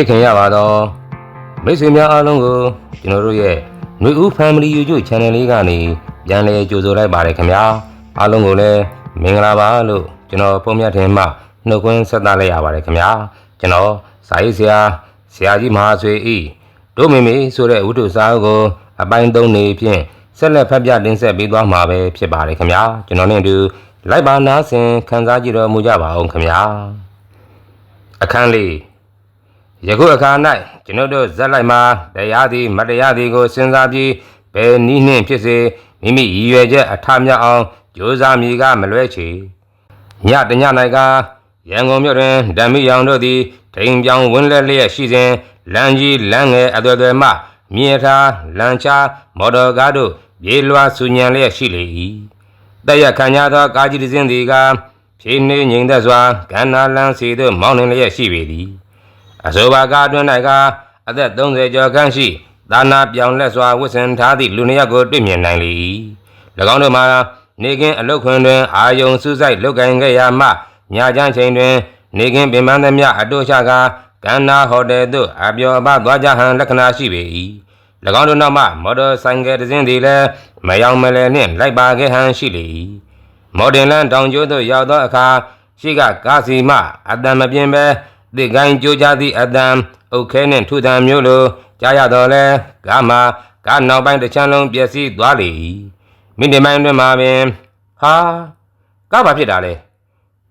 ချစ်ခင်ရပါတော့မိတ်ဆွေများအားလုံးကိုကျွန်တော်တို့ရဲ့ຫນွေဦး Family YouTube Channel လေးကနေပြန်လည်ကြိုဆိုလိုက်ပါတယ်ခင်ဗျာအားလုံးကိုလည်းမင်္ဂလာပါလို့ကျွန်တော်ပုံမြတ်ထင်မှနှုတ်ခွန်းဆက်သလိုက်ရပါတယ်ခင်ဗျာကျွန်တော်စာရေးဆရာဆရာကြီးမဟာဆွေဤတို့မိမိဆိုတဲ့ဝတ္ထုစာအုပ်ကိုအပိုင်း၃နေဖြင့်ဆက်လက်ဖတ်ပြတင်ဆက်ပေးသွားမှာပဲဖြစ်ပါတယ်ခင်ဗျာကျွန်တော်နဲ့အတူလိုက်ပါနားဆင်ခန်းစားကြည့်တော်မူကြပါအောင်ခင်ဗျာအခန်းလေး ယခုအခါ၌ကျွန်ုပ်တို့ဇက်လိုက်မှာတရားသည်မတရားသည်ကိုစဉ်းစားပြီးဘယ်နည်းနှင့်ဖြစ်စေမိမိရည်ရွယ်ချက်အထမြောက်အောင်ကြိုးစားမိကမလွဲချေညတည၌ကရန်ကုန်မြို့တွင်ဓမ္မိယောင်တို့သည်ထိန်ပြောင်ဝင်းလက်လျက်ရှိစဉ်လမ်းကြီးလမ်းငယ်အသွယ်သွယ်မှမြေထားလမ်းချမော်တော်ကားတို့ပြေးလွှာဆူညံလျက်ရှိလေ၏တရက်ခံရသောကားကြီးတစ်စင်းသည်ကဖြေးနှေးငိမ့်သက်စွာကန္နာလန်းစီသို့မောင်းနှင်လျက်ရှိပေသည် အဆိုပါကားအတွင်း၌ကအသက်30ကျော်ခန့်ရှိသာနာပြောင်လက်စွာဝတ်ဆင်ထားသည့်လူနှစ်ယောက်ကိုတွေ့မြင်နိုင်လေ၏၎င်းတို့မှာနေကင်းအလုတ်ခွင်တွင်အာယုံစူးစိုက်လုတ်ကင်ခဲ့ရမှညချမ်းချိန်တွင် နေကင်းပင်ပန်းသမျှအတို့ချကာကန္နာဟိုတယ်သို့အပျော်အပသွားကြဟန်လက္ခဏာရှိပေ၏၎င်းတို့နောက်မှမော်တော်ဆိုင်ကယ်တစ်စင်းသည်လည်းမယောင်မလဲနှင့်လိုက်ပါခဲ့ဟန်ရှိလေ၏မော်ဒင်လန်တောင်ကျိုးသို့ရောက်သောအခါရှိကကားစီမှအတံမပြင်းပဲ တစ်ကိုင်းကြိုးကြသည့်အတံအုတ်ခဲနှင့်ထုသံမျိုးလိုကြားရတော့လဲကားမှာကားနောက်ပိုင်းတစ်ချမ်းလုံးပျက်စီးသွားလေ၏မိနစ်ပိုင်းတွင်မှပင်ဟာကားဘာဖြစ်တာလဲ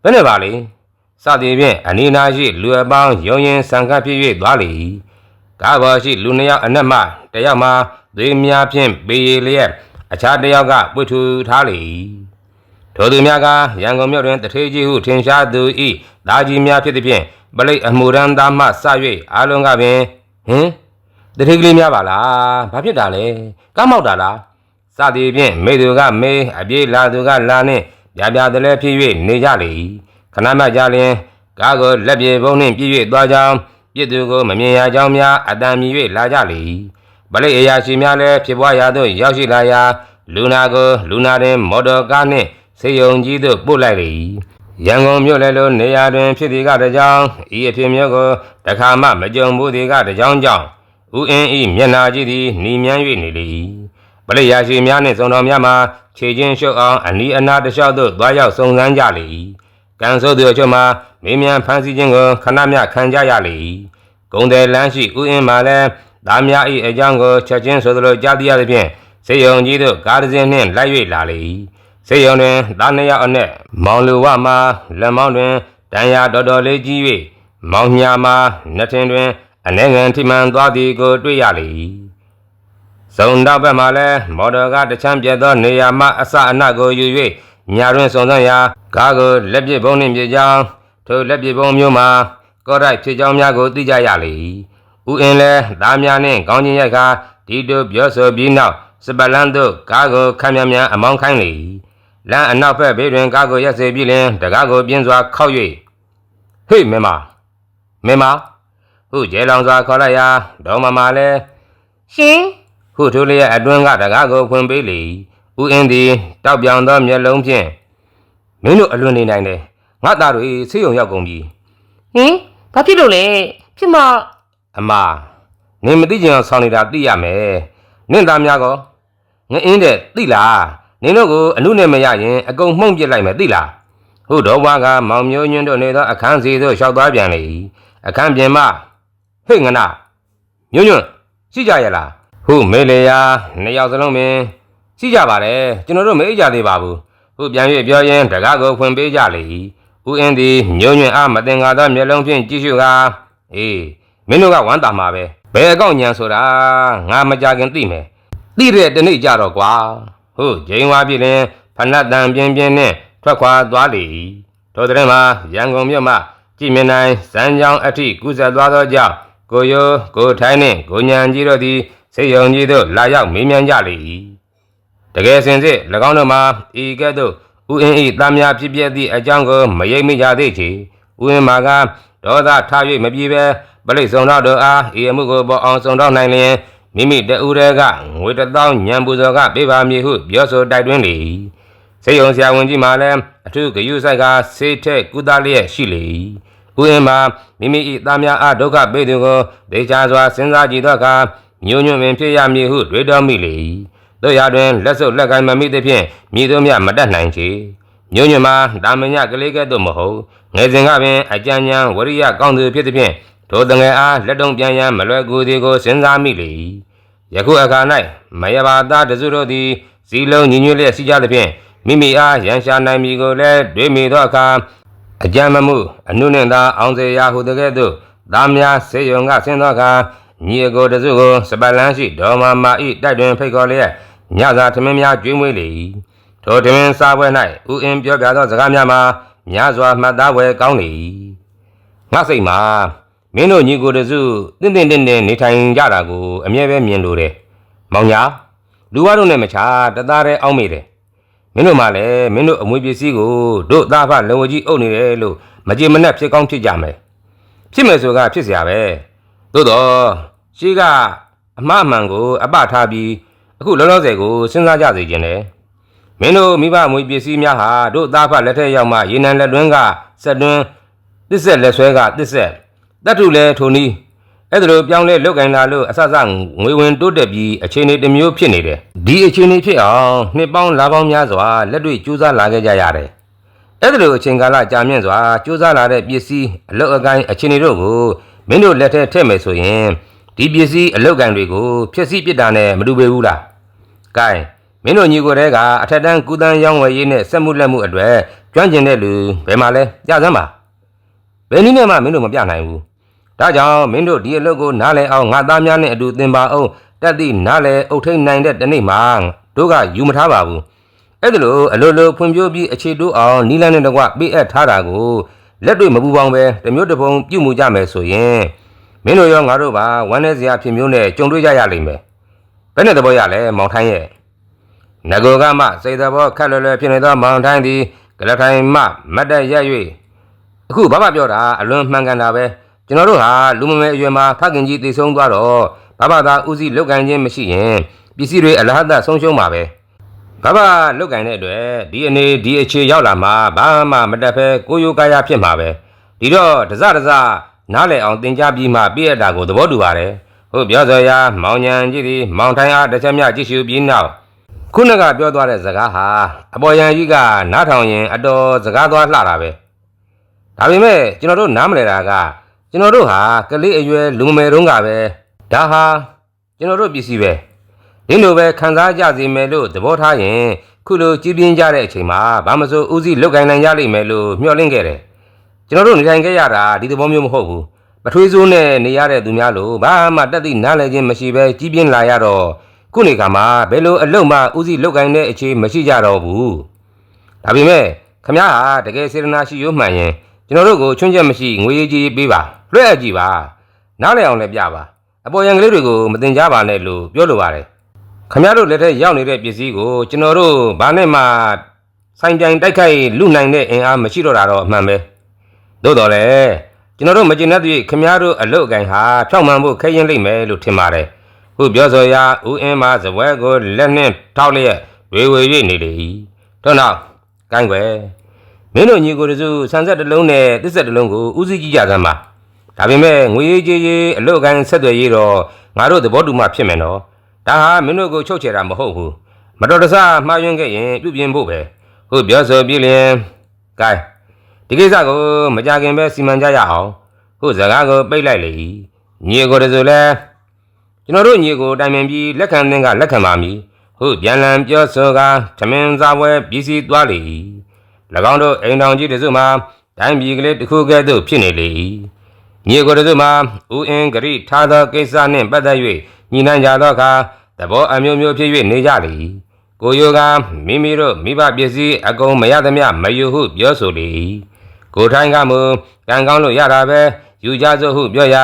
ဘယ်နဲ့ပါလဲစသည်ဖြင့်အနီးနားရှိလူအပေါင်းယုံရင်ဆံကပ်ဖြစ်၍သွားလေ၏ကားပေါ်ရှိလူနှစ်ယောက်အနက်မှတစ်ယောက်မှာသွေးများဖြင့်ပေရလျက်အခြားတစ်ယောက်ကပွေထူထားလေ၏ထိုသူများကရန်ကုန်မြို့တွင်တထေးကြီးဟုထင်ရှားသူ၏ဒါကြီးများဖြစ်သည်ဖြင့် ပလိတ်အမှုရန်သားမှစ၍အားလုံးကပင်ဟင်တထေးကလေးများပါလားဘာဖြစ်တာလဲကားမောက်တာလားစသည်ဖြင့်မိသူကမေးအပြေးလာသူကလာနှင့်ပြပြတလဲဖြစ်၍နေကြလေ၏ခဏမှကြာလျင်ကားကိုလက်ပြေပုံးနှင့်ပြည့်၍သွားကြောင်းပြစ်သူကိုမမြင်ရကြောင်းများအတန်မြည်၍လာကြလေ၏ပလိတ်အရာရှိများလည်းဖြစ်ပွားရာသို့ရောက်ရှိလာရာလူနာကိုလူနာတွင်မော်တော်ကားနှင့်စေယုံကြီးသို့ပို့လိုက်လေ၏ ရန်ကုန်မြို့လည်းလိုနေရာတွင် ဖြစ်သည်ကတကြောင်ဤအဖြစ်မျိုးကိုတခါမှမကြုံဘူးသည်ကတကြောင်ကြောင့်ဦးအင်းဤမျက်နာကြီးသည်หนีမြန်း၍နေလေ၏ပလိတ်ရာရှိများနှင့်စုံတော်များမှာခြေချင်းရှုပ်အောင်အနီးအနားတစ်လျှောက်သို့သွားရောက်စုံစမ်းကြလေ၏ကံဆိုးသူအချို့မှာမေးမြန်းဖန်ဆီးခြင်းကိုခဏမျှခံကြရလေ၏ဂုံတယ်လန်းရှိဦးအင်းမှာလည်းသားများ၏အကြောင်းကိုချက်ချင်းဆိုသလိုကြားသိရသဖြင့်စေယုံကြီးတို့ကားတစ်စင်းနှင့်လိုက်၍လာလေ၏ စေယုံတွင်သားနှစ်ယောက်အနက်မောင်လူဝမှာလက်မောင်းတွင်တန်ရာတော်တော်လေးကြီး၍မောင်ညာမှာနှစ်ထင်တွင်အနေငယ်ထိမှန်သွားသည်ကိုတွေ့ရလေ၏စုံတော့ဘက်မှလည်းမော်တော်ကတချမ်းပြတ်သောနေရာမှအစအနကိုယူ၍ညာတွင်စုံစမ်းရာကားကိုလက်ပစ်ဘုံနှင့်ပြကြောင်းထိုလက်ပစ်ဘုံမျိုးမှာကော့ရိုက်ဖြစ်ကြောင်းများကိုသိကြရလေ၏ဥအင်းလည်းသားများနှင့်ကောင်းချင်းရိုက်ကဒီတို့ပြောဆိုပြီးနောက်စပလန်းတို့ကားကိုခမ်းမြန်မြန်အမောင်းခိုင်းလေ၏ လမ်းအနောက်ဘက်ဘေးတွင်ကားကိုရက်စေပြီးလင်တကားကိုပြင်းစွာခောက်၍ဟေ့မင်းမမင်းမဟုကျဲလောင်စွာခေါ်လိုက်ရာဒေါမမလည်းရှင်ဟုထိုလျက်အတွင်းကတကားကိုဖွင့်ပေးလေ၏ဥအင်းသည်တောက်ပြောင်သောမျက်လုံးဖြင့်မင်းတို့အလွန်နေနိုင်တယ်ငါသားတို့ဆေးရုံရောက်ကုန်ပြီဟင်ဘာဖြစ်လို့လဲဖြစ်မအမနင်မသိချင်အောင်ဆောင်းနေတာသိရမယ်နင့်သားများကောငအင်းတဲ့သိလား နင်တို့ကိုအမှုနဲ့မရရင်အကုန်မှုန့်ပစ်လိုက်မယ်သိလားဟုတော်ဘွားကမောင်မျိုးညွန်းတို့နေသောအခန်းစီသို့လျှောက်သွားပြန်လေ၏အခန်းပြင်မှဟေ့ငနာမျိုးညွန်းရှိကြရဲ့လားဟုမေလေယာနှစ်ယောက်စလုံးပင်ရှိကြပါတယ်ကျွန်တော်တို့မအိပ်ကြသေးပါဘူးဟုပြန်၍ပြောရင်းတကားကိုဖွင့်ပေးကြလေ၏ဦးအင်းသည်မျိုးညွန့်အားမတင်ကားသောမျက်လုံးဖြင့်ကြည့်ရှုကာအေးမင်းတို့ကဝမ်းတာမှာပဲဘယ်အကောက်ညံဆိုတာငါမကြခင်သိမယ်သိတဲ့တနေ့ကြတော့ကွာ ဟုတ်ဂျိန်ဝါပြီလင်ဖနတ်တန်ပြင်းပြင်းနဲ့ထွက်ခွာသွားလေ၏ထိုတဲ့မှာရန်ကုန်မြို့မှကြည်မြင်နိုင်စမ်းကြောင်းအထိကူးဆက်သွားသောကြောင့်ကိုရိုးကိုထိုင်းနှင့်ကိုညံကြီးတို့သည်စိတ်ယုံကြီးတို့လာရောက်မေးမြန်းကြလေ၏တကယ်စင်စစ်၎င်းတို့မှာဤကဲ့သို့ဥအင်းဤသားများဖြစ်ပြသည့်အကြောင်းကိုမရိပ်မိကြသေးချေဥအင်းမှာကဒေါသထား၍မပြေပဲပလိတ်စုံတော်တို့အားဤအမှုကိုပေါ်အောင်စုံတော်နိုင်လျင် မိမိတဦးတည်းကငွေတစ်သောင်းညံပူဇော်ကပေးပါမည်ဟုပြောဆိုတိုက်တွန်းလေ၏စေယုံဆရာဝန်ကြီးမှလည်းအထုဂယုဆိုင်ကဆေးထက်ကုသလျက်ရှိလေ၏ဥယျာဉ်မှာမိမိ၏သားများအားဒုက္ခပေးသူကိုဒေချာစွာစဉ်းစားကြည့်သောအခါညှို့ညွန့်ပင်ဖြစ်ရမည်ဟုတွေးတောမိလေ၏တို့ရတွင်လက်စုပ်လက်ကိုင်းမမိသဖြင့်မြည်တို့မြမတတ်နိုင်ချေညှို့ညွန့်မှာတာမညကလေးကဲ့သို့မဟုတ်ငယ်စဉ်ကပင်အကြံဉာဏ်ဝရိယကောင်းသူဖြစ်သဖြင့်ထိုတငယ်အားလက်တုံပြန်ရန်မလွယ်ကူသည်ကိုစဉ်းစားမိလေ၏ ယခုအခါ၌မယဘာသားတစုတို့သည်စီလုံးညီညွတ်လျက်ရှိကြသဖြင့်မိမိအားရန်ရှာနိုင်မည်ကိုလည်းတွေးမိသောအခါအကြမ်းမမှုအနုနှင့်သာအောင်စေရာဟုတကဲ့သို့သားများစေယုံကဆင်းသောအခါညီအကိုတစုကိုစပတ်လန်းရှိဒေါ်မာမာဤတိုက်တွင်ဖိတ်ခေါ်လျက်ညစာထမင်းများကျွေးမွေးလေ၏ထိုထမင်းစားပွဲ၌ဥအင်းပြောပြသောစကားများမှာများစွာမှတ်သားပွဲကောင်းလေ၏ငါစိတ်မှာ မင်းတို့ညီကိုတစုတင့်တင့်တင့်တင့်နေထိုင်ကြတာကိုအမြဲပဲမြင်လိုတယ်မောင်ညာလူဝါတို့နဲ့မချာတသားတည်းအောင်းမိတယ် မင်းတို့မှလည်းမင်းတို့အမွေပစ္စည်းကိုတို့သားဖလုံဝကြီးအုပ်နေတယ်လို့မကြေမနက်ဖြစ်ကောင်းဖြစ်ကြမယ်ဖြစ်မယ်ဆိုကဖြစ်เสียပဲသို့တော့ရှိကအမှားအမှန်ကိုအပထားပြီးအခုလောလောဆယ်ကိုစဉ်းစားကြစေခြင်းလေမင်းတို့မိဘအမွေပစ္စည်းများဟာတို့သားဖလက်ထက်ရောက်မှရေနံလက်တွင်းကစက်တွင်းတစ်ဆက်လက်ဆွဲကတစ်ဆက် တတ်ထုလည်းထိုနည်းအဲ့ဒါလိုပြောင်းလဲလုတ်ကင်လာလို့အဆဆငွေဝင်တိုးတက်ပြီးအခြေအနေတစ်မျိုးဖြစ်နေတယ်ဒီအခြေအနေဖြစ်အောင်နှစ်ပေါင်းလာပေါင်းများစွာလက်တွေ့ကြိုးစားလာခဲ့ကြရတယ်အဲ့ဒါလိုအချိန်ကာလကြာမြင့်စွာကြိုးစားလာတဲ့ပစ္စည်းအလုတ်အကိုင်းအခြေအနေတို့ကိုမင်းတို့လက်ထက်ထည့်မယ်ဆိုရင်ဒီပစ္စည်းအလုတ်ကန်တွေကိုဖျက်ဆီးပစ်တာနဲ့မတူပေဘူးလားကဲမင်းတို့ညီကိုတဲကအထက်တန်းကုသန်းရောင်းဝယ်ရေးနဲ့စက်မှုလက်မှုအတွေ့ကျွမ်းကျင်တဲ့လူဘယ်မှာလဲကြစမ်းပါဘယ်နည်းနဲ့မှမင်းတို့မပြနိုင်ဘူး ဒါကြောင့်မင်းတို့ဒီအလုပ်ကိုနားလည်အောင်ငါသားများနဲ့အတူသင်ပါအောင်တက်သည့်နားလည်အုပ်ထိန်နိုင်တဲ့တနေ့မှာတို့ကယူမထားပါဘူးအဲ့ဒါလိုအလိုလိုဖွံ့ဖြိုးပြီးအခြေတိုးအောင်နီလန်းနဲ့တကွပေးအပ်ထားတာကိုလက်တွေ့မပူပေါင်းပဲတစ်မျိုးတစ်ပုံပြုမှုကြမယ်ဆိုရင်မင်းတို့ရောငါတို့ပါဝမ်းနေစရာဖြစ်မျိုးနဲ့ကြုံတွေ့ကြရလိမ့်မယ်ဘယ်နဲ့သဘောရလဲမောင်ထိုင်းရဲ့ငကိုကမှစိတ်သဘောခက်လွယ်လွယ်ဖြစ်နေသောမောင်ထိုင်းသည်ကလထိုင်မှမတ်တက်ရက်၍အခုဘာမှပြောတာအလွန်မှန်ကန်တာပဲ ကျွန်တော်တို့ဟာလူမမဲအရွယ်မှာဖခင်ကြီးတည်ဆုံးသွားတော့ဘာဘာသာဦးစီးလောက်ကန်ခြင်းမရှိရင်ပစ္စည်းတွေအလဟတ်ဆုံးရှုံးမှာပဲဘာဘာလောက်ကန်တဲ့အတွက်ဒီအနေဒီအခြေရောက်လာမှာဘာမှမတက်ဖဲကိုယိုကာယဖြစ်မှာပဲဒီတော့တစတစနားလည်အောင်သင်ကြားပြီးမှပြည့်ရတာကိုသဘောတူပါတယ်ဟုတ်ပြောစောရာမောင်ညံကြီးသည်မောင်ထိုင်းအားတစ်ချက်မြကြည့်ရှုပြီးနောက်ခုနကပြောသွားတဲ့စကားဟာအပေါ်ယံကြီးကနားထောင်ရင်အတော်စကားသွားလှတာပဲဒါပေမဲ့ကျွန်တော်တို့နားမလည်တာက ကျွန်တော်တို့ဟာကလေးအရွယ်လူငယ်မယ်တုန်းကပဲဒါဟာကျွန်တော်တို့ပစ္စည်းပဲဒီလိုပဲခံစားကြစီမယ်လို့သဘောထားရင်ခုလိုကြည်ပြင်းကြတဲ့အချိန်မှာဘာမစိုးဦးစီးလုတ်ကင်နိုင်ရလိမ့်မယ်လို့မျှော်လင့်ခဲ့တယ်ကျွန်တော်တို့နေထိုင်ခဲ့ရတာဒီသဘောမျိုးမဟုတ်ဘူးပထွေးစိုးနဲ့နေရတဲ့သူများလို့ဘာမှတက်သည့်နားလည်ခြင်းမရှိပဲကြီးပြင်းလာရတော့ခုနေကမှာဘယ်လိုအလုံမှဦးစီးလောက်ကိုင်းတဲ့အခြေမရှိကြတော့ဘူးဒါပေမဲ့ခမ ्या ဟာတကယ်စေတနာရှိရွမှန်ရင် ကျွန်တော်တို့ကိုချွင်းချက်မရှိငွေရေးကြီးပေးပါလွှဲအပ်ကြည့်ပါနားလည်အောင်လည်းပြပါအပေါ်ရန်ကလေးတွေကိုမတင်ကြပါနဲ့လို့ပြောလိုပါတယ်ခမ ्या တို့လက်ထက်ရောက်နေတဲ့ပစ္စည်းကိုကျွန်တော်တို့ဘာနဲ့မှဆိုင်ပြိုင်တိုက်ခိုက်လူနိုင်တဲ့အင်အားမရှိတော့တာတော့အမှန်ပဲသို့တော်လည်းကျွန်တော်တို့မကျင်တဲ့သူခမ ्या တို့အလုတ်အကင်ဟာဖြောက်မှန်ဖို့ခဲရင်လိမ့်မယ်လို့ထင်ပါတယ်ဟုပြောဆိုရာဦးအင်းမစပွဲကိုလက်နှင့်ထောက်လျက်ဝေဝေ၍နေလေ၏ထို့နောက်ကိုင်းွယ် မင်းတို့ညီကိုတစုဆန်ဆက်တစ်လုံးနဲ့တစ်ဆက်တစ်လုံးကိုဦးစီးကြည့်ကြစမ်းပါဒါပေမဲ့ငွေရေးကြေးရေးအလုတ်အကိုင်းဆက်သွယ်ရေးတော့ငါတို့သဘောတူမှဖြစ်မယ်နော်ဒါဟာမင်းတို့ကိုချုပ်ချယ်တာမဟုတ်ဘူးမတော်တဆမှားယွင်းခဲ့ရင်ပြုပြင်ဖို့ပဲဟုတ်ပြောဆိုပြလျင်ကိုင်းဒီကိစ္စကိုမကြခင်ပဲစီမံကြရအောင်ဟုတ်စကားကိုပိတ်လိုက်လေ၏ညီကိုတစုလည်းကျွန်တော်တို့ညီကိုတိုင်ပင်ပြီးလက်ခံသင်ကလက်ခံပါမည်ဟုတ်ပြန်လန်ပြောဆိုကသမင်စားပွဲပြည်စီသွားလေ၏၎ င်းတို့အိမ်တော်ကြီးတစုမှာတိုင်းပြည်ကလေးတစ်ခုကဲ့သို့ဖြစ်နေလေ၏ညီကိုတစုမှာဦးအင်းဂရိထားသောကိစ္စနှင့်ပတ်သက်၍ညီနိုင်ကြသောအခါသဘောအမျိုးမျိုးဖြစ်၍နေကြလေ၏ကိုယောကမိမိတို့မိဘပစ္စည်းအကုန်မရသမျှမယူဟုပြောဆိုလေ၏ကိုထိုင်းကမူကံကောင်းလို့ရတာပဲယူကြစို့ဟုပြောရာ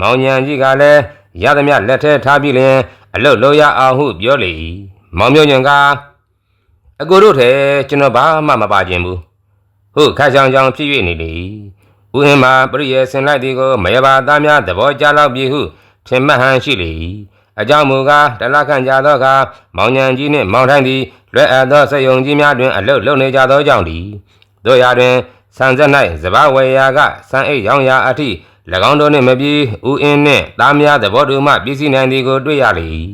မောင်ညံကြီးကလည်းရသမျှလက်ထဲထားပြီးလင်အလုတ်လို့ရအောင်ဟုပြောလေ၏မောင်မျိုးညွန့်က အကိုတို့ထဲကျွန်တော်ဘာမှမပါခြင်းဘူးဟုတ်ခါချောင်ချောင်ဖြစ်၍နေလေ၏ဥဟင်မှာပရိယေဆင်လိုက်သည်ကိုမယဘာသားများသဘောကျလောက်ပြီဟုထင်မှတ်ဟန်ရှိလေ၏အကြောင်းမူကားတလခန့်ကြာသောအခါမောင်ညံကြီးနှင့်မောင်ထိုင်းသည်လွယ်အပ်သောစက်ယုံကြီးများတွင်အလုတ်လုံနေကြသောကြောင့်သည်တို့ရာတွင်ဆန်ဆက်၌စပဝေယာကစံအိတ်ရောင်ရာအထိ၎င်းတို့နှင့်မပြီးဦးအင်းနှင့်သားများသဘောတူမှပြည်စည်းနိုင်သည်ကိုတွေ့ရလေ၏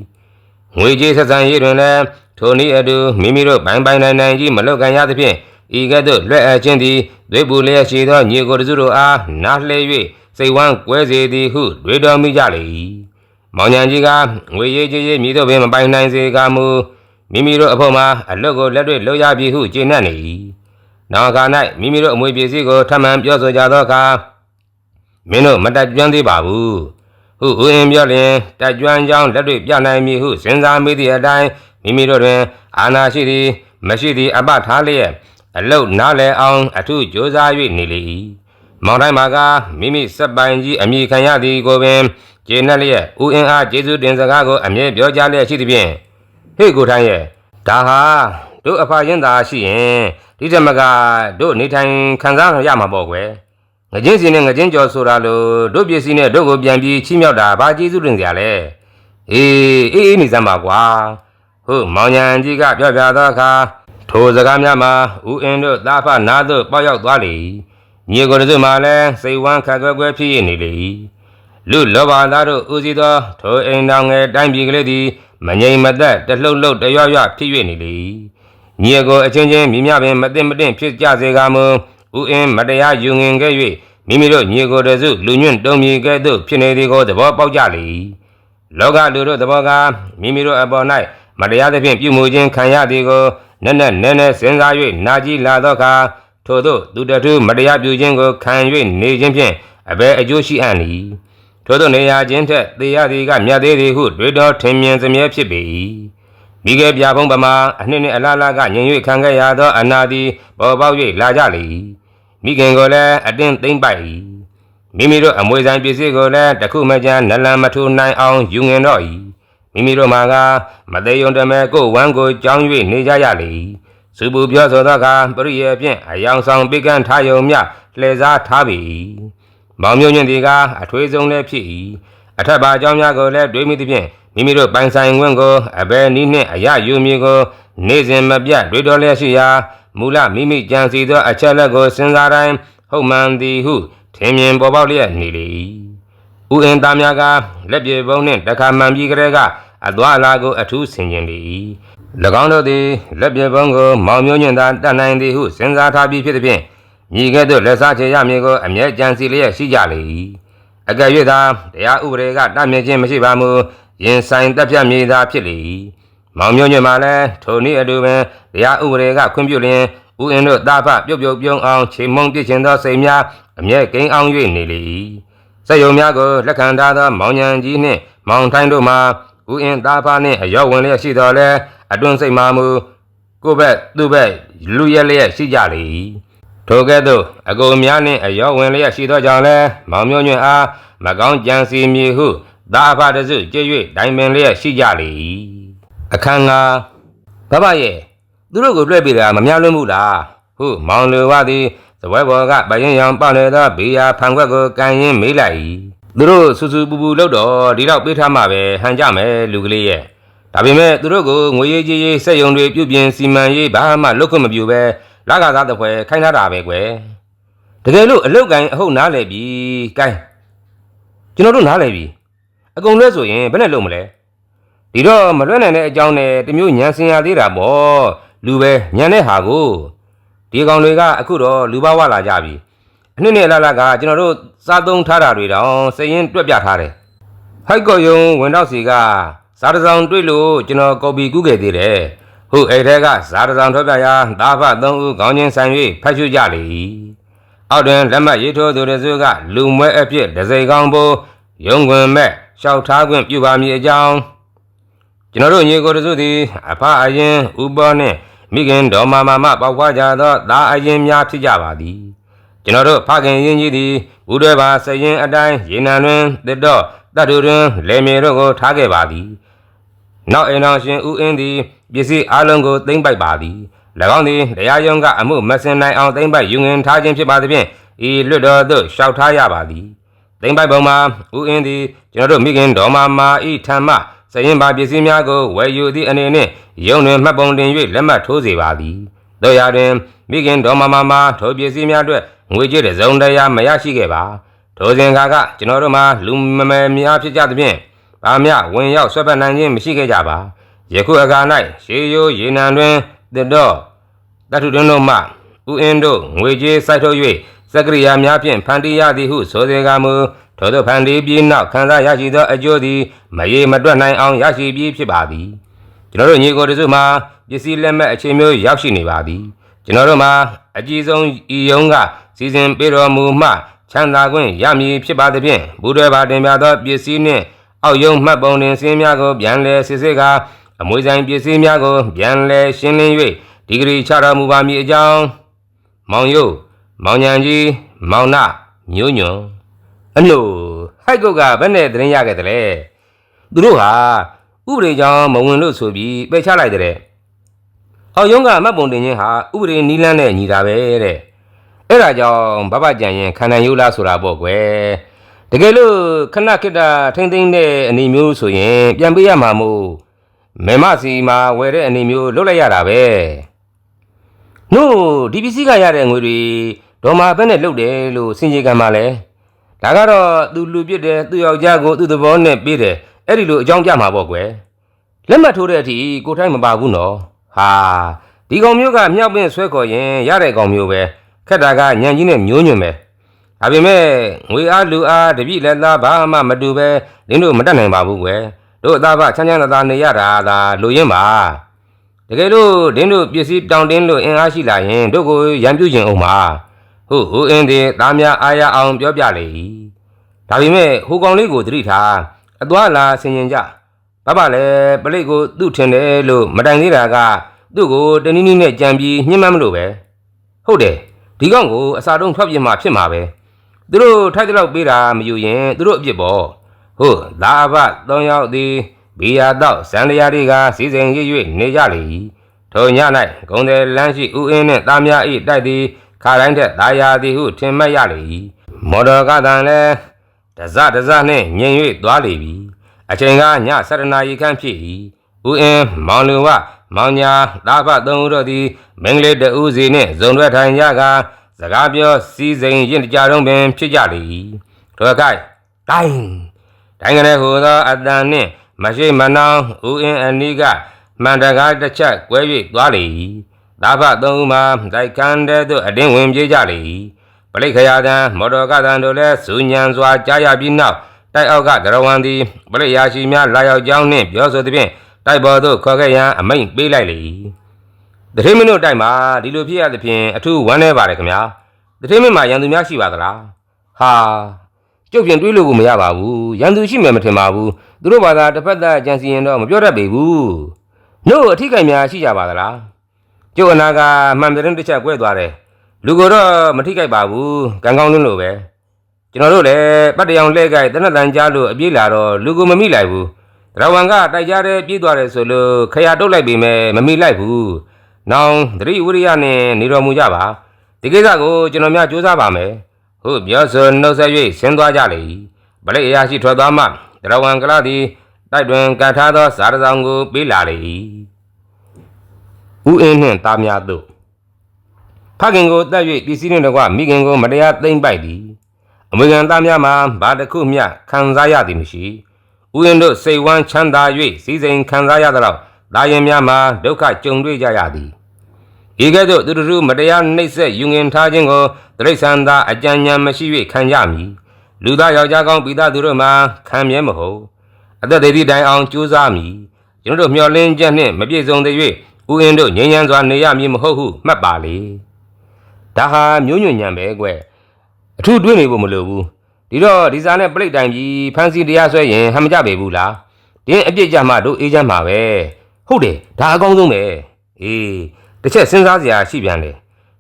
ငွေကြေးဆက်ဆံရေးတွင်လည်း ထိုနည်းအတူမိမိတို့ပိုင်ပိုင်နိုင်နိုင်ကြီးမလုတ်ကန်ရသဖြင့်ဤကဲ့သို့လွှဲအပ်ခြင်းသည်သွေးပူလျက်ရှိသောညီကိုတစုတို့အားနားလှဲ၍စိတ်ဝမ်းကွဲစေသည်ဟုတွေးတော်မိကြလေ၏မောင်ညာကြီးကငွေရေးကြေးရေးမြည်တော့ပင်မပိုင်နိုင်စေကမူမိမိတို့အဖို့မှာအလွတ်ကိုလက်တွေ့လုပ်ရပြီဟုကျေနပ်နေ၏နောက်အခါ၌မိမိတို့အမွေပစ္စည်းကိုထပ်မံပြောဆိုကြသောအခါမင်းတို့မတက်ကြွသေးပါဘူးဟုဦးအင်းပြောလျင်တက်ကြွကြောင်းလက်တွေ့ပြနိုင်မည်ဟုစဉ်းစားမိသည့်အတိုင်း မိမိတို့တွင် အာနာရှိသည် မရှိသည်အပထားလျက်အလုတ်နားလည်အောင် အထုကြိုးစား၍နေလေ၏မောင်တိုင်းမှာကမိမိစက်ပိုင်ကြီးအမိခံရသည်ကိုပင်ကျေနပ်လျက်ဦးအင်းအားကျေးဇူးတင်စကားကိုအမြဲပြောကြားလျက်ရှိသည်ဖြင့်ဟေ့ကိုထိုင်းရဲ့ဒါဟာတို့အဖရင်သာရှိရင်ဒီတမကတို့နေထိုင်ခံစားရမှာပေါ့ကွယ်ငကြင်းစီနဲ့ငကြင်းကြော်ဆိုတာလို့တို့ပစ္စည်းနဲ့တို့ကိုပြန်ပြီးချိမြောက်တာဘာကျေးဇူးတင်ကြလဲအေးအေးအေးနေစမ်းပါကွာ ဟုတ်မောင်ညာကြီးကပြောပြသောအခါထိုစကားများမှာဦးအင်းတို့သားဖနာသို့ပေါက်ရောက်သွားလေညီကိုယ်တို့မှလည်းစိတ်ဝမ်းခက်ခွဲခွဲဖြစ်ရနေလေလူလောဘသားတို့ဦးစီးသောထိုအိမ်တော်ငယ်တိုင်းပြည်ကလေးသည်မငြိမ်မသက်တလှုပ်လှုပ်တရွရွဖြစ်၍နေလေညီကိုအချင်းချင်းမြမြပင်မသိမတင်ဖြစ်ကြစေကမူဦးအင်းမတရားယူငင်ခဲ့၍မိမိတို့ညီကိုယ်တို့စုလူညွန့်တုံမြည်ကဲ့သို့ဖြစ်နေသည်ကိုသဘောပေါက်ကြလေလောကလူတို့သဘောကမိမိတို့အပေါ်၌ မတရားသဖြင့်ပြုမှုခြင်းခံရသည်ကိုနက်နက်နဲနဲစဉ်းစား၍နာကြည်လာသောအခါထို့သောသူတထုမတရားပြုခြင်းကိုခံ၍နေခြင်းဖြင့်အဘယ်အကျိုးရှိအံ့နည်းထို့သောနေရာချင်းထက်သေရသည်ကမြတ်သေးသည်ဟုတွေးတော်ထင်မြင်စမြဲဖြစ်ပေ၏မိခဲပြဖုံးပမာအနှစ်နှင့်အလားလားကညင်၍ခံခဲ့ရသောအနာသည်ပေါ်ပေါက်၍လာကြလေ၏မိခင်ကိုလည်းအတင်းသိမ့်ပိုက်၏မိမိတို့အမွေဆိုင်ပစ္စည်းကိုလည်းတခုမကြမ်းနလန်မထူနိုင်အောင်ယူငင်တော့၏ မိမိတို့မှာကမသေးယုံတမဲကိုဝမ်းကိုကြောင်း၍နေကြရလေစုပူပြောဆိုသောအခါပရိယေဖြင့်အယောင်ဆောင်ပိကန့်ထားယုံမြလှည့်စားထားပြီမောင်မျိုးညင်ဒီကအထွေးဆုံးလည်းဖြစ်၏အထက်ပါအကြောင်းများကိုလည်းတွေးမိသဖြင့်မိမိတို့ပိုင်ဆိုင်ခွင့်ကိုအဘယ်နည်းနှင့်အရယူမည်ကိုနေစဉ်မပြတ်တွေးတော်လျက်ရှိရာမူလမိမိကြံစီသောအချက်လက်ကိုစဉ်းစားတိုင်းဟုတ်မှန်သည်ဟုထင်မြင်ပေါ်ပေါက်လျက်နေလေ၏ဥအင်သားများကလက်ပြေပုံးနှင့်တခါမှန်ပြီးကလေးက အသွာအလာကိုအထူးဆင်ခြင်လေ၏၎င်းတို့သည်လက်ပြေပုံးကိုမောင်မျိုးညင်သာတတ်နိုင်သည်ဟုစဉ်းစားထားပြီးဖြစ်သည်ဖြင့်ညီကဲ့သို့လက်စားချေရမည်ကိုအမြဲကြံစီလျက်ရှိကြလေ၏အကယ်၍သာတရားဥပဒေကတတ်မြင်ခြင်းမရှိပါမူရင်ဆိုင်တက်ပြတ်မြေသာဖြစ်လေ၏မောင်မျိုးညင်မှလည်းထိုနည်းအတူပင်တရားဥပဒေကခွင့်ပြုလျင်ဥအင်းတို့တာဖပြုတ်ပြုတ်ပြုံးအောင်ခြေမုံပြစ်ခြင်းသောစိတ်များအမြဲကိန်းအောင်၍နေလေ၏စက်ယုံများကိုလက်ခံထားသောမောင်ညံကြီးနှင့်မောင်ထိုင်းတို့မှာ ဥအင်းတာဖနှင့်အယောဝင်လျက်ရှိတော်လဲအတွန်းစိတ်မှမူကိုယ့်ဘက်သူ့ဘက်လူရဲလျက်ရှိကြလေ၏ထိုကဲ့သို့အကုန်များနှင့်အယောဝင်လျက်ရှိသောကြောင့်လဲမောင်မျိုးညွန့်အားမကောင်းကြံစီမည်ဟုသာဖတစုကြွ၍တိုင်ပင်လျက်ရှိကြလေ၏အခန်းငါဘဘရဲ့သူတို့ကိုလွှဲပေးတာမများလွန်းဘူးလားဟုမောင်လူဝသည်သပွဲဘော်ကပရင်ရောင်ပေါက်နေသောဘေးယာဖန်ခွက်ကိုကန်ရင်မေးလိုက်၏ သူတို့စူစူပူပူလို့တော့ဒီတော့ပေးထားမှပဲဟန်ကြမယ်လူကလေးရဲ့ဒါပေမဲ့သူတို့ကိုငွေရေးကြေးရေးစက်ယုံတွေပြုပြင်စီမံရေးဘာမှလုပ်ခွင့်မပြုပဲလကစားတဲ့ဖွဲခိုင်းထားတာပဲကွယ်တကယ်လို့အလုတ်ကန်အဟုတ်နားလဲပြီကိုင်းကျွန်တော်တို့နားလဲပြီအကုန်လွဲဆိုရင်ဘယ်နဲ့လုပ်မလဲဒီတော့မလွဲနိုင်တဲ့အကြောင်းနဲ့တမျိုးညံစင်ရသေးတာပေါ့လူပဲညံတဲ့ဟာကိုဒီကောင်တွေကအခုတော့လူပါဝလာကြပြီ အနှစ်နဲ့အလားလားကကျွန်တော်တို့စားသုံးထားတာတွေတောင်စရင်တွက်ပြထားတယ်ဟိုက်ကော်ယုံဝင်တော့စီကစားတစောင်တွေ့လို့ကျွန်တော်ကော်ပီကူးခဲ့သေးတယ်ဟုတ်အဲ့ထဲကစားတစောင်ထွက်ပြရာသားဖသုံးဦးခေါင်းချင်းဆိုင်၍ဖတ်ရှုကြလေအောက်တွင်လက်မှတ်ရေးထိုးသူတို့စုကလူမွဲအဖြစ်ဒဇိကောင်းဘိုးရုံခွင်မဲ့ရှောက်ထားခွင့်ပြုပါမည်အကြောင်းကျွန်တော်တို့ညီကိုတို့စုသည်အဖအရင်ဥပေါ်နှင့်မိခင်တော်မာမာမပေါက်ဖွားကြသောသားအရင်များဖြစ်ကြပါသည် ကျွန်တော်တို့ဖခင်ရင်ကြီးသည်ဘူးတွေပါစရင်အတိုင်းရေနံတွင်တစ်တော့တတ်တူတွင်လေမြေတို့ကိုထားခဲ့ပါသည်နောက်အိမ်တော်ရှင်ဦးအင်းသည်ပစ္စည်းအလုံးကိုသိမ့်ပိုက်ပါသည်၎င်းသည်တရားရုံးကအမှုမစင်နိုင်အောင်သိမ့်ပိုက်ယူငင်ထားခြင်းဖြစ်ပါသဖြင့်ဤလွတ်တော်သို့ရှောက်ထားရပါသည်သိမ့်ပိုက်ပုံမှာဦးအင်းသည်ကျွန်တော်တို့မိခင်တော်မာမာဤထံမှစရင်ပါပစ္စည်းများကိုဝယ်ယူသည့်အနေနှင့်ရုံတွင်မှတ်ပုံတင်၍လက်မှတ်ထိုးစေပါသည်တို့ရတွင်မိခင်တော်မမမထိုပစ္စည်းများအတွက် ငွေကြေးတစ်စုံတရာမရရှိခဲ့ပါထိုစဉ်ခါကကျွန်တော်တို့မှာလူမမယ်များဖြစ်ကြသဖြင့်ဘာမျှဝင်ရောက်ဆွဲပတ်နိုင်ခြင်းမရှိခဲ့ကြပါယခုအခါ၌ရှေးရိုးရေနံတွင်တစ်တော့တထုတွင်တို့မှဥအင်းတို့ငွေကြေးစိုက်ထုတ်၍စက္ကရိယာများဖြင့်ဖန်တီးရသည်ဟုဆိုစေကမူထို့သောဖန်တီးပြီးနောက်ခံစားရရှိသောအကျိုးသည်မရေမတွက်နိုင်အောင်ရရှိပြီးဖြစ်ပါသည်ကျွန်တော်တို့ညီကိုတစုမှာပစ္စည်းလက်မဲ့အခြေမျိုးရောက်ရှိနေပါသည်ကျွန်တော်တို့မှာအကြီးဆုံးဤယုံက စီစဉ်ပေးတော်မူမှချမ်းသာခွင့်ရမည်ဖြစ်ပါသဖြင့်ဘူတွေပါတင်ပြသောပစ္စည်းနှင့်အောက်ယုံမှတ်ပုံတင်စင်းများကိုပြန်လည်စစ်စစ်ကအမွေဆိုင်ပစ္စည်းများကိုပြန်လည်ရှင်းလင်း၍ဒီဂရီချတော်မူပါမည်အကြောင်းမောင်ယုမောင်ညံကြီးမောင်နာမျိုးညွန်အလို့ဟိုက်ကုတ်ကဘယ်နဲ့သတင်းရခဲ့တယ်လဲသူတို့ဟာဥပဒေကြောင့်မဝင်လို့ဆိုပြီးပယ်ချလိုက်တဲ့။အောက်ယုံကမှတ်ပုံတင်ခြင်းဟာဥပဒေနီးလန်းနဲ့ညီတာပဲတဲ့။ အဲ့ဒါကြောင့်ဘဘကြံရင်ခန္ဓာယုလားဆိုတာပေါ့ကွယ်။တကယ်လို့ခဏခိတ္တထိမ့်သိမ့်တဲ့အနေမျိုးဆိုရင် ပြန်ပေးရမှာမို့မေမစီမှာဝယ်တဲ့အနေမျိုးလွတ်လိုက်ရတာပဲ။နို့ဒီပစ္စည်းကရတဲ့ငွေတွေဒေါ်မာဘက်နဲ့လုတ်တယ်လို့စင်ကြေကံမှာလဲ။ဒါကတော့သူလူပြစ်တယ်သူယောက်ျားကိုသူ့သဘောနဲ့ပေးတယ်အဲ့ဒီလိုအကြောင်းပြမှာပေါ့ကွယ်။လက်မှတ်ထိုးတဲ့အထိကိုထိုင်းမပါဘူးနော်ဟာဒီကောင်မျိုးကမြောက်ပင့်ဆွဲခေါ်ရင်ရတဲ့ကောင်မျိုးပဲ ခက်တာကညံကြီးနဲ့မျိုးညွန့်ပဲဒါပေမဲ့ငွေအားလူအားတပြည့်လက်သားဘာမှမတူပဲနင်းတို့မတတ်နိုင်ပါဘူးကွယ်တို့အသားဖချမ်းချမ်းသာသာနေရတာသာလူရင်းပါတကယ်လို့ဒင်းတို့ပစ္စည်းတောင်းတင်းလို့အင်အားရှိလာရင်တို့ကိုရံပြူခြင်းအောင်ပါဟုတ်ဟိုအင်းဒီသားများအားရအောင်ပြောပြလေဒါပေမဲ့ဟိုကောင်လေးကိုသတိထားအသွားလာဆင်ရင်ကြဘာပါလဲပလိတ်ကိုသူ့ထင်တယ်လို့မတိုင်သေးတာကသူ့ကိုတနည်းနည်းနဲ့ကြံပြီးညှဉ်းမမလို့ပဲဟုတ်တယ် ဒီကောင်ကိုအစာတုံးထွက်ပြမှာဖြစ်မှာပဲသူတို့ထိုက်တဲ့လောက်ပေးတာမယူရင်သူတို့အပြစ်ပေါ့ဟုတ်လာဘသုံးယောက်သည်ဘီယာတော့ဇန်လျာတွေကစီစဉ်ရ၍နေကြလေထိုည၌ဂုံတယ်လမ်းရှိဥအင်းနှင့်သားများ၏တိုက်သည်ခါတိုင်းထက်သာယာသည်ဟုထင်မှတ်ရလေမော်တော်ကတန်လည်းတစတစနှင့်ညင်၍သွားလေပြီအချိန်ကည7နာရီခန့်ဖြစ်၏ဦးအင်းမောင်လူဝ မောင်ညာတာဖသုံးဦးတို့သည်မင်္ဂလိတဦးစီနှင့်ဇုံရွက်ထိုင်ကြကစကားပြောစီစဉ်ရင့်ကြတုံးပင်ဖြစ်ကြလေ၏ထိုအခါတိုင်းတိုင်းကနေဟူသောအတန်နှင့်မရှိမနောင်ဦးအင်းအနီးကမှန်တကားတစ်ချက်ကွဲ၍သွားလေ၏တာဖသုံးဦးမှာတိုက်ခန်းတဲ့သို့အတင်းဝင်ပြေးကြလေ၏ပလိတ်ခရာတံမော်တော်ကတံတို့လည်းဇူညံစွာကြားရပြီးနောက်တိုက်အောက်ကဒရဝံသည်ပရိယာရှိများလာရောက်ကြောင်းနှင့်ပြောဆိုသည်ဖြင့် တိုက်ပေါ်သို့ခေါ်ခဲ့ရန်အမိန့်ပေးလိုက်လေ၏တထေးမင်းတို့တိုက်မှာဒီလိုဖြစ်ရသဖြင့်အထူးဝမ်းနည်းပါတယ်ခင်ဗျာတထေးမင်းမှာရန်သူများရှိပါသလားဟာကျုပ်ပြင်တွေးလို့ကိုမရပါဘူးရန်သူရှိမယ်မထင်ပါဘူးသူတို့ဘာသာတစ်ဖက်သက်ကြံစီရင်တော့မပြောတတ်ပေဘူးတို့အထိကိများရှိကြပါသလားကျုပ်အနာကမှန်တဲ့တစ်ချက်ကွဲသွားတယ်လူကိုတော့မထိကိပါဘူးကံကောင်းလွန်းလို့ပဲကျွန်တော်တို့လည်းပတ်တရောင်လှဲ့ကြိုက်တနတ်တန်ကြားလို့အပြေးလာတော့လူကိုမမိလိုက်ဘူး။ ဒရဝံကတိုက်ကြတဲ့ပြေးသွားတယ်ဆိုလို့ခရတုတ်လိုက်ပေမဲ့မမိလိုက်ဘူး။နောင်သတိဝိရိယနဲ့နေတော်မူကြပါ။ဒီကိစ္စကိုကျွန်တော်များစူးစမ်းပါမယ်။ဟုတ်ပြောဆိုနှုတ်ဆက်၍ဆင်းသွားကြလေ။ဗလိတ်အရာရှိထွက်သွားမှဒရဝံကလာသည်တိုက်တွင်ကတ်ထားသောဇာတဆောင်ကိုပေးလာလေ၏။ဦးအင်းနှင့်သားများတို့ဖခင်ကိုတက်၍ပစ္စည်းနှင့်တကွမိခင်ကိုမတရားသိမ့်ပိုက်သည်အမေရိကန်သားများမှာဘာတစ်ခုမျှခံစားရသည်မရှိ ဥယျာဉ်တို့စိတ်ဝမ်းချမ်းသာ၍စည်းစိမ်ခံစားရသလောက်ဒါရင်များမှာဒုက္ခကြုံတွေ့ကြရသည်ဤကဲ့သို့သူတို့မတရားနှိပ်စက်ယူငင်ထားခြင်းကိုတိရစ္ဆာန်သားအကြံဉာဏ်မရှိ၍ခံကြမည်လူသားယောက်ျားကောင်းပိသားသူတို့မှာခံမြဲမဟုတ်အသက်သေးသည့်တိုင်အောင်ကြိုးစားမည်ကျွန်တော်တို့မျှော်လင့်ချက်နှင့်မပြည့်စုံသေး၍ဥယျာဉ်တို့ငြိမ်းချမ်းစွာနေရမည်မဟုတ်ဟုမှတ်ပါလေဒါဟာမျိုးညွန့်ညံပဲကွယ်အထူးတွေးနေဖို့မလိုဘူး ဒီတော့ဒီစားနဲ့ပလိတ်တိုင်ပြီးဖန်စီတရားဆွဲရင်ဟမ်မကြပေဘူးလားတင်းအပြစ်ကြမှာတို့အေးချမ်းမှာပဲဟုတ်တယ်ဒါအကောင်းဆုံးပဲအေးတစ်ချက်စဉ်းစားစရာရှိပြန်တယ်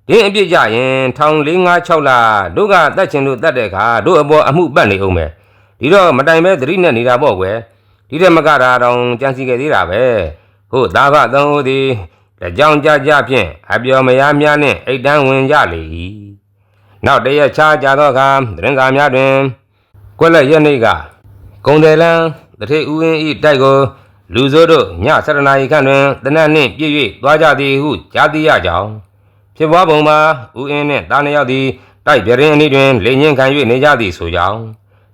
တင်းအပြစ်ကြရင်ထောင်၄၅6လတို့ကတတ်ချင်လို့တတ်တဲ့အခါတို့အပေါ်အမှုပတ်နေအောင်ပဲဒီတော့မတိုင်ပဲသတိနဲ့နေတာပေါ့ကွယ်ဒီတဲ့မကတာတောင်ကြံစီခဲ့သေးတာပဲဟုတ်သားဖသုံးဦးသည်တကြောင်ကြကြဖြင့်အပျော်မယားများနှင့်အိတ်တန်းဝင်ကြလေ၏ နောက်တရက်ခြားကြသောအခါသတင်းစာများတွင်ကွက်လက်ရက်နေ့ကဂုံတယ်လန်းတထေဦးင်းဤတိုက်ကိုလူစိုးတို့ည7နာရီခန့်တွင်တနတ်နှင့်ပြည့်၍သွားကြသည်ဟုကြားသိရကြောင်းဖြစ်ပွားပုံမှာဦးအင်းနှင့်တားနှစ်ယောက်သည်တိုက်ပြရင်အနီးတွင်လေညင်ခံ၍နေကြသည်ဆိုကြောင်း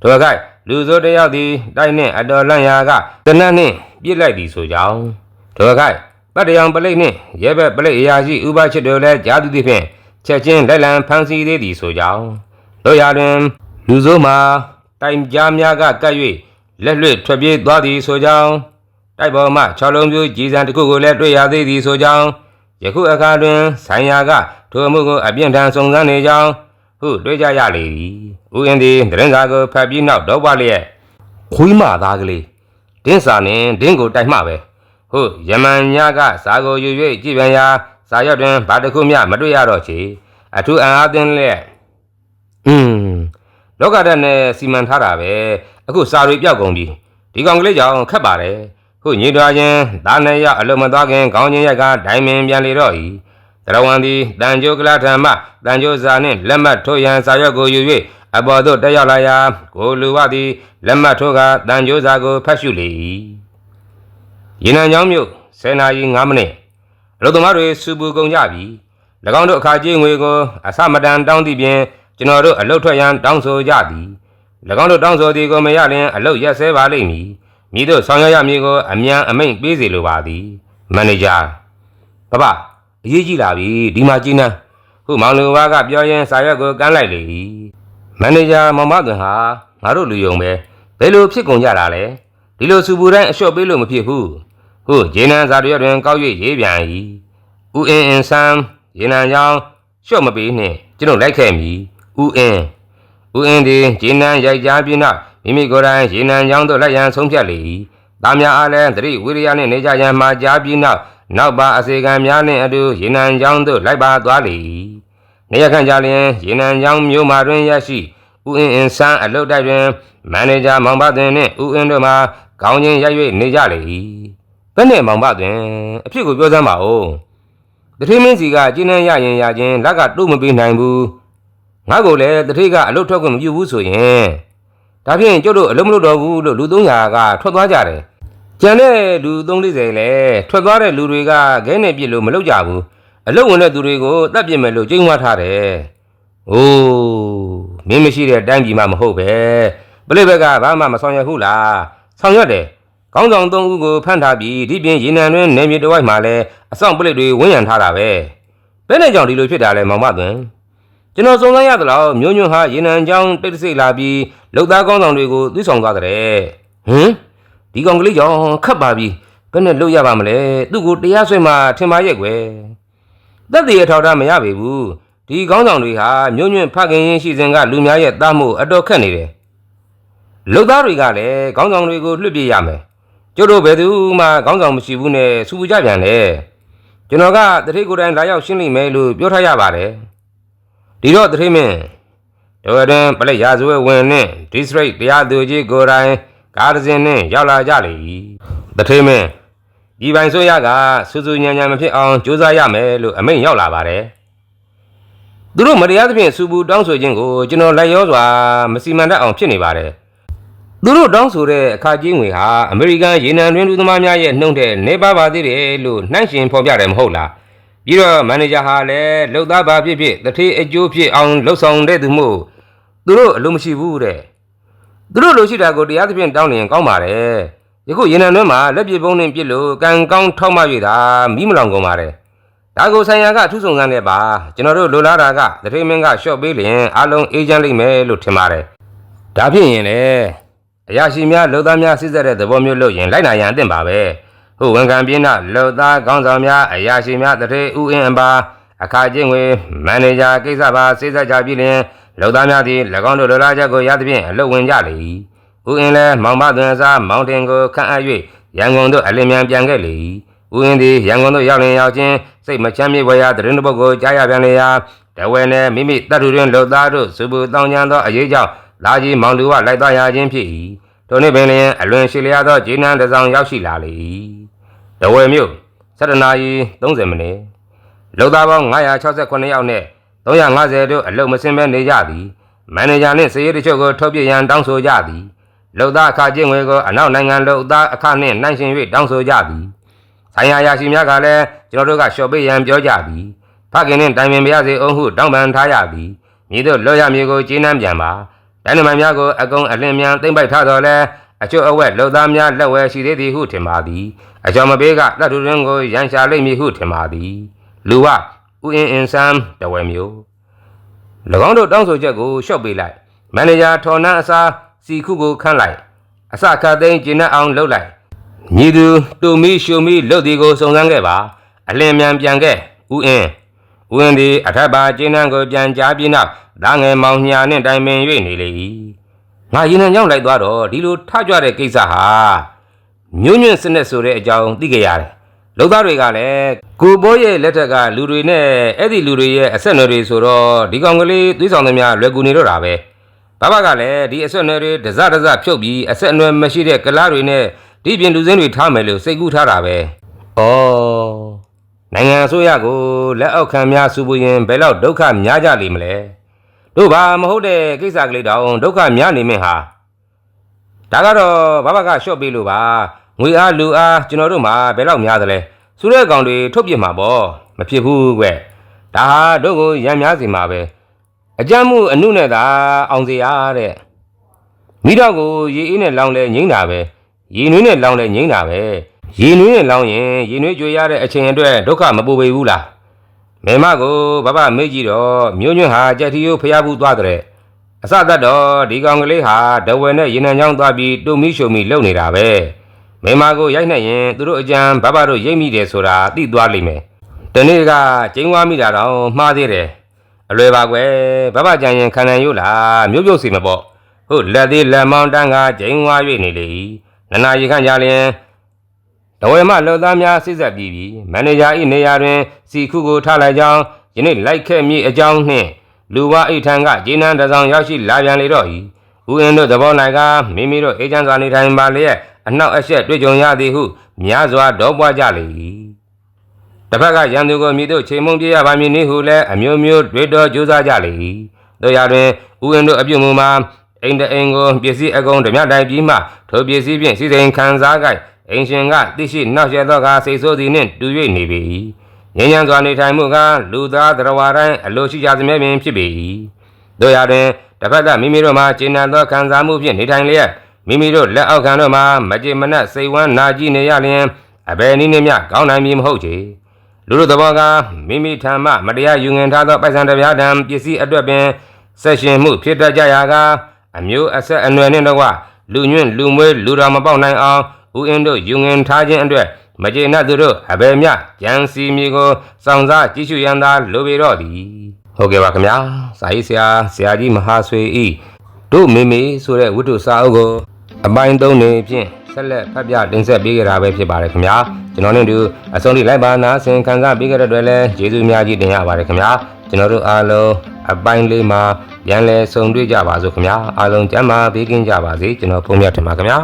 ထိုအခါလူစိုးတစ်ယောက်သည်တိုက်နှင့်အတော်လန့်ရာကတနတ်နှင့်ပြစ်လိုက်သည်ဆိုကြောင်းထိုအခါပတ်တရောင်ပလိတ်နှင့်ရဲဘက်ပလိတ်အရာရှိဥပချစ်တို့လည်းကြားသူသည်ဖြင့် ချက်ချင်းလက်လံဖမ်းဆီးသေးသည်ဆိုကြောင်းတို့ရာတွင်လူစိုးမှာတိုင်ကြားများကကပ်၍လက်လွတ်ထွက်ပြေးသွားသည်ဆိုကြောင်းတိုက်ပေါ်မှ၆လုံးပြူကြီးစံတစ်ခုကိုလည်းတွေ့ရသေးသည်ဆိုကြောင်းယခုအခါတွင်ဆိုင်ရာကထိုအမှုကိုအပြင်းထန်စုံစမ်းနေကြောင်းဟုတွေ့ကြရလေသည်။ဦးအင်းသည်သတင်းစာကိုဖတ်ပြီးနောက်တော့ပါလျက်ခွေးမသားကလေးတင်းစာနှင့်ဒင်းကိုတိုက်မှပဲ။ဟုယမန်ညကစာကိုယူ၍ကြည်ပြန်ရာ စာရွက်တွင်ဘာတစ်ခုမျှမတွေ့ရတော့ချေအထူးအံအားသင်းလျက်อืมလောကဓာတ်နဲ့စီမံထားတာပဲအခုစာတွေပြောက်ကုန်ပြီဒီကောင်ကလေးကြောင့်ခက်ပါတယ်ခုညင်တော်ချင်းဒါနဲ့ရအလုံးမသွားခင်ခေါင်းချင်းရိုက်ကဒိုင်မင်ပြန်လေတော့၏တရဝံသည်တန်ကြိုကလထံမှတန်ကြိုစာနှင့်လက်မှတ်ထိုးရန်စာရွက်ကိုယူ၍အပေါ်သို့တက်ရောက်လာရာကိုလူဝသည်လက်မှတ်ထိုးကတန်ကြိုစာကိုဖတ်ရှုလေ၏ရေနံချောင်းမြို့10နာရီ5မိနစ် အလုသမားတွေစူပူကုန်ကြပြီ၎င်းတို့အခါကြီးငွေကိုအစမတန်တောင်းသည့်ပြင် ကျွန်တော်တို့အလုတ်ထွက်ရန်တောင်းဆိုကြသည်၎င်းတို့တောင်းဆိုသည်ကိုမရလျင်အလုတ်ရက်ဆဲပါလိမ့်မည်မြည်တို့ဆောင်ရွက်ရမည်ကိုအမြန်အမိန့်ပေးစေလိုပါသည်မန်နေဂျာပပအရေးကြီးလာပြီဒီမှာကြီးနှမ်းခုမောင်လူဝါကပြောရင်စာရွက်ကိုကမ်းလိုက်လေ၏မန်နေဂျာမောင်မသွင်ဟာငါတို့လူယုံပဲဘယ်လိုဖြစ်ကုန်ကြတာလဲဒီလိုစူပူတိုင်းအလျှော့ပေးလို့မဖြစ်ဘူး ဟုဂျေနန်စာရွက်တွင်ကောက်၍ရေးပြန်၏ဦးအင်းအင်းဆန်းဂျေနန်ကြောင့်လျှော့မပေးနှင့်ကျွန်တော်လိုက်ခဲ့မည်ဦးအင်းဦးအင်းသည်ဂျင်းနန်းရိုက်ကြားပြီးနောက်မိမိကိုယ်တိုင်ရေနံချောင်းသို့လက်ရန်ဆုံးဖြတ်လေ၏။သားများအားလည်းသတိဝိရိယနှင့်နေကြရန်မှာကြားပြီးနောက်နောက်ပါအစေခံများနှင့်အတူရေနံချောင်းသို့လိုက်ပါသွားလေ၏။နေရခန့်ကြလျင်ရေနံချောင်းမြို့မှာတွင်ရရှိဦးအင်းအင်းဆန်းအလုတ်တိုက်တွင်မန်နေဂျာမောင်ဘသွင်နှင့်ဦးအင်းတို့မှခေါင်းချင်းရိုက်၍နေကြလေ၏။ ဘယ်နဲ့မောင်ဘသွင်အဖြစ်ကိုပြောစမ်းပါဦး။တထေးမင်းစီကကျင်းနှံရရင်ရခြင်းလက်ကတို့မပေးနိုင်ဘူး။ငါ့ကိုလည်းတထိတ်ကအလုတ်ထွက်ခွင့်မပြုဘူးဆိုရင်ဒါဖြင့်ကျုပ်တို့အလုံးမလုပ်တော့ဘူးလို့လူ300ကထွက်သွားကြတယ်။ကြံတဲ့လူ340လည်းထွက်သွားတဲ့လူတွေကခဲနဲ့ပြစ်လို့မလုပ်ကြဘူး။အလုတ်ဝင်တဲ့သူတွေကိုတတ်ပြစ်မယ်လို့ကြိမ်ဝါထားတယ်။အိုးမင်းမရှိတဲ့တိုင်းပြည်မှာမဟုတ်ပဲ။ပလိဘက်ကဘာမှမဆောင်ရွက်ဘူးလား။ဆောင်ရွက်တယ်။ ကောင်းဆောင်3ဦးကိုဖမ်းထားပြီးဒီပြင်ရေနံတွင်နေမြေတဝိုက်မှာလည်းအဆောင်ပလိတွေဝန်းရံထားတာပဲ။ဘယ်နဲ့ကြောင့်ဒီလိုဖြစ်တာလဲမောင်မသွင်။ကျွန်တော်စုံစမ်းရသလောက်မျိုးညွန့်ဟာရေနံချောင်းတိတ်တဆိတ်လာပြီးလုံသားကောင်းဆောင်တွေကိုသွေးဆောင်သွားတဲ့ဟမ်ဒီကောင်ကလေးကြောင့်ခတ်ပါပြီဘယ်နဲ့လုပ်ရပါမလဲသူ့ကိုတရားစွဲမှထင်ပါရဲ့ကွယ်သက်တည်ရထောက်ထားမရပေဘူးဒီကောင်းဆောင်တွေဟာမျိုးညွန့်ဖခင်ရင်းရှိစဉ်ကလူများရဲ့တားမှုအတော်ခက်နေတယ်လုံသားတွေကလည်းကောင်းဆောင်တွေကိုလွှတ်ပြရမယ် ကျတို့ဘယ်သူမှကောင်းဆောင်မရှိဘူးနဲ့စူပူကြပြန်လေကျွန်တော်ကတတိတ်ကိုယ်တိုင်လာရောက်ရှင်းလိမ့်မယ်လို့ပြောထားရပါတယ်ဒီတော့တထိမင်းတော်ရင်ပလက်ရာဇဝဲဝင်နဲ့ district တရားသူကြီးကိုယ်တိုင်ကားတစ်စင်းနဲ့ရောက်လာကြလေ၏တထိမင်းဒီပိုင်ဆိုရကစူးစူးညံညံမဖြစ်အောင်ကြိုးစားရမယ်လို့အမိန့်ရောက်လာပါတယ်သူတို့မတရားသဖြင့်စူပူတောင်းဆိုခြင်းကိုကျွန်တော်လိုက်ရောစွာမစီမံတတ်အောင်ဖြစ်နေပါတယ် သူတို့တောင်းဆိုတဲ့အခါကြီးငွေဟာအမေရိကန်ရေနံတွင်းလူသမားများရဲ့နှုံတဲ့နေပါပါသေးတယ်လို့နှိုင်းရှင်ဖော်ပြတယ်မဟုတ်လားပြီးတော့မန်နေဂျာဟာလည်းလှုပ်သားပါဖြစ်ဖြစ်တထေးအကျိုးဖြစ်အောင်လှုပ်ဆောင်တဲ့သူမို့သူတို့အလိုမရှိဘူးတဲ့သူတို့လိုရှိတာကိုတရားသဖြင့်တောင်းလျင်ကောင်းပါတယ်ယခုရေနံတွင်းမှာလက်ပြပုံးနဲ့ပြစ်လို့ကံကောင်းထောက်မ၍သာမိမလောင်ကုန်ပါတယ်ဒါကိုဆိုင်ရာကထူးဆောင်စမ်းတဲ့ပါကျွန်တော်တို့လိုလားတာကတထေးမင်းကရှော့ပေးလျင်အလုံးအေးချမ်းလိမ့်မယ်လို့ထင်ပါတယ်ဒါဖြစ်ရင်လေ အရာရှိများလှုပ်သားများစစ်ဆက်တဲ့သဘောမျိုးလို့ရင်လိုက်နိုင်ရန်အသင့်ပါပဲဟုဝန်ခံပြင်းနာလှုပ်သားကောင်းဆောင်များအရာရှိများတထေဥအင်းအပါအခါချင်းဝေမန်နေဂျာကိစ္စပါစိတ်ဆက်ကြပြီလျင်လှုပ်သားများသည်၎င်းတို့လိုလားချက်ကိုရသဖြင့်အလုပ်ဝင်ကြလေ၏ဥအင်းလည်းမောင်မသွင်စားမောင်တင်ကိုခန့်အပ်၍ရန်ကုန်သို့အလင်းမြန်ပြန်ခဲ့လေ၏ဥအင်းသည်ရန်ကုန်သို့ရောက်လျင်ရောက်ချင်းစိတ်မချမ်းမြေ့ဘွယ်ရာသတင်းတစ်ပုဒ်ကိုကြားရပြန်လေရာတဝဲနှင့်မိမိတပ်သူတွင်လှုပ်သားတို့စူပူတောင်းကျမ်းသောအရေးကြောင့် လာကြီးမောင်လူဝလိုက်သွားရခြင်းဖြစ်၏ထိုနေ့ပင်လျင်အလွန်ရှိလျားသောဂျင်းနန်းတစ်ဆောင်ရောက်ရှိလာလေ၏တဝဲမြို့7နာရီ30မိနစ်လုံသားပေါင်း968ယောက်နဲ့350တို့အလုံမစင်ပဲနေကြသည်မန်နေဂျာနှင့်စည်ရည်တချို့ကိုထုတ်ပြရန်တောင်းဆိုကြသည်လုံသားအခကျင့်ငွေကိုအနောက်နိုင်ငံလုံသားအခနှင့်နှိုင်းရှင်၍တောင်းဆိုကြသည်ဆိုင်ရာရာရှိများကလည်းကျွန်တော်တို့ကလျှော်ပေးရန်ပြောကြသည်ဖခင်နှင့်တိုင်ပင်ပါရစေအောင်ဟုတောင်းပန်ထားရသည်မြေတို့လောရမြေကိုကျေးနှံပြန်ပါ ဒိုင်နမိုင်များကိုအကုံအလင်းမြန်သိမ့်ပိုက်ထားတော်လဲအချို့အဝက်လုံသားများလက်ဝဲရှိသေးသည်ဟုထင်ပါသည်အကျော်မပေးကတတ်တူရင်းကိုရန်ရှာလိမ့်မည်ဟုထင်ပါသည်လူဝဥအင်းအင်းဆမ်တဝဲမျိုး၎င်းတို့တောင်းဆိုချက်ကိုလျှော့ပေးလိုက်မန်နေဂျာထော်နန်းအစားစီခုကိုခန့်လိုက်အစခတ်သိမ်းကျင်းနှက်အောင်လုပ်လိုက်ညီသူတူမီရှူမီလုတ်ဒီကိုစုံစမ်းခဲ့ပါအလင်းမြန်ပြန်ခဲ့ဦးအင်း ဦးအင်းဒီအထက်ပါကျင်းနှံကိုပြန်ကြားပြီးနောက်ဒါငယ်မောင်ညာနဲ့တိုင်ပင်၍နေလေ၏ငါရင်နှံကြောင့်လိုက်သွားတော့ဒီလိုထကြွတဲ့ကိစ္စဟာမြို့ညွန့်စနစ်ဆိုတဲ့အကြောင်းသိကြရတယ်လုံသားတွေကလည်းကိုပိုးရဲ့လက်ထက်ကလူတွေနဲ့အဲ့ဒီလူတွေရဲ့အဆက်အနွယ်တွေဆိုတော့ဒီကောင်ကလေးသွေးဆောင်သမျှလွယ်ကူနေတော့တာပဲဘဘကလည်းဒီအဆက်အနွယ်တွေဒဇဒဇဖြုတ်ပြီးအဆက်အနွယ်မရှိတဲ့ကလားတွေနဲ့ဒီပြင်လူစင်းတွေထားမယ်လို့စိတ်ကူးထားတာပဲ။ဩ နိုင်ငံအစိုးရကိုလက်အောက်ခံများစုပူရင်ဘယ်လောက်ဒုက္ခများကြလိမ့်မလဲ။တို့ဘာမဟုတ်တဲ့ကိစ္စကလေးတောင်ဒုက္ခများနေမင်းဟာဒါကတော့ဘဘကရှော့ပေးလို့ပါငွေအားလူအားကျွန်တော်တို့မှာဘယ်လောက်များသလဲ။ဆိုတဲ့ကောင်တွေထုတ်ပြစ်မှာပေါ့မဖြစ်ဘူးကွ။ဒါဟာတို့ကိုရံများစီမှာပဲ။အကြမ်းမှုအမှုနဲ့သာအောင်စီရတဲ့။မိတော့ကိုရေအေးနဲ့လောင်းလဲငိမ့်တာပဲ။ရေနွေးနဲ့လောင်းလဲငိမ့်တာပဲ ရေနွေးနဲ့လောင်းရင်ရေနွေးကြွေရတဲ့အချိန်အတွက်ဒုက္ခမပူပေဘူးလားမေမကိုဘဘမေ့ကြည့်တော့မြို့ညွန့်ဟာကြက်တီယိုဖျားဘူးသွားတဲ့အစသက်တော့ဒီကောင်ကလေးဟာဒဝယ်နဲ့ရေနံချောင်းသွားပြီးတုံမီရှုံမီလုံနေတာပဲမေမကိုရိုက်နှက်ရင်သူတို့အကြံဘဘတို့ရိတ်မိတယ်ဆိုတာသိသွားလိမ့်မယ်တနေ့ကကျင်းဝါမိတာတော့မှားသေးတယ်အလွယ်ပါကွယ်ဘဘကြံရင်ခံနိုင်ရို့လားမြို့ပြုတ်စီမပေါ့ဟုတ်လက်သေးလက်မောင်းတန်းကကျင်းဝါ၍နေလေနနာရီခန့်ကြလျင် တဝဲမှလောသားများစိစက်ပြီးပြီးမန်နေဂျာ၏နေရာတွင် စီခုကိုထားလိုက်ကြောင်းယနေ့လိုက်ခဲ့မိအကြောင်းနှင့်လူဝအိတ်ထံကဂျင်းနန်းတစ်ဆောင်ရောက်ရှိလာပြန်လေတော့၏ဦးအင်းတို့သဘော၌ကမိမိတို့အေဂျင့်စွာနေထိုင်ပါလျက်အနောက်အရှက်တွေ့ကြုံရသည်ဟုများစွာဒေါပွားကြလေ၏တစ်ဖက်ကရန်သူကိုမြည်တို့ချိန်မုံပြရပါမည်နည်းဟုလည်းအမျိုးမျိုးတွေးတော်ကြိုးစားကြလေ၏တို့ရတွင်ဦးအင်းတို့အပြုတ်မှုမှာအိမ်တအိမ်ကိုပစ္စည်းအကုန်ဓမြတိုင်ပြီးမှထိုပစ္စည်းဖြင့်စီစဉ်ခံစားကြိုက် အိမ်ရှင်ကသိရှိနောက်ရသောကစိတ်ဆိုးသည်နှင့်တူ၍နေပေ၏ငြိမ်းချမ်းစွာနေထိုင်မှုကလူသားသရဝါတိုင်းအလိုရှိကြသမျှပင်ဖြစ်ပေ၏တို့ရတွင်တစ်ဖက်ကမိမိတို့မှာကျဉ်းနှံသောခံစားမှုဖြင့်နေထိုင်လျက်မိမိတို့လက်အောက်ခံတို့မှာမကြေမနက်စိတ်ဝမ်းနာကြည့်နေရလျင်အဘယ်နည်းနှင့်မျှကောင်းနိုင်မည်မဟုတ်ချေလူတို့သဘောကမိမိထံမှမတရားယူငင်ထားသောပိုက်ဆံတစ်ပြားတံပစ္စည်းအတွက်ပင်ဆက်ရှင်မှုဖြစ်တတ်ကြရာကအမျိုးအဆက်အနွယ်နှင့်တော့ကလူညွန့်လူမွေးလူတော်မပေါက်နိုင်အောင် ဦးအင်းတို့ယူငင်ထားခြင်းအတွက်မကျေနပ်သူတို့အဘယ်မျှကြံစီမီကိုစောင့်စားကြည့်ရှုရန်သာလိုပေတော့သည်ဟုတ်ကဲ့ပါခင်ဗျာစာရေးဆရာဆရာကြီးမဟာဆွေဤတို့မေမေဆိုတဲ့ဝတ္ထုစာအုပ်ကိုအပိုင်းသုံးနေဖြင့်ဆက်လက်ဖတ်ပြတင်ဆက်ပေးကြတာပဲဖြစ်ပါတယ်ခင်ဗျာကျွန်တော်တို့အဆုံးထိလိုက်ပါနာဆင်ခံစားပေးကြတဲ့အတွက်လည်းကျေးဇူးအများကြီးတင်ရပါတယ်ခင်ဗျာကျွန်တော်တို့အားလုံးအပိုင်းလေးမှာပြန်လဲဆုံတွေ့ကြပါစို့ခင်ဗျာအားလုံးကျမ်းမာပေးကင်းကြပါစေကျွန်တော်ဖုန်းမြတ်ထင်ပါခင်ဗျာ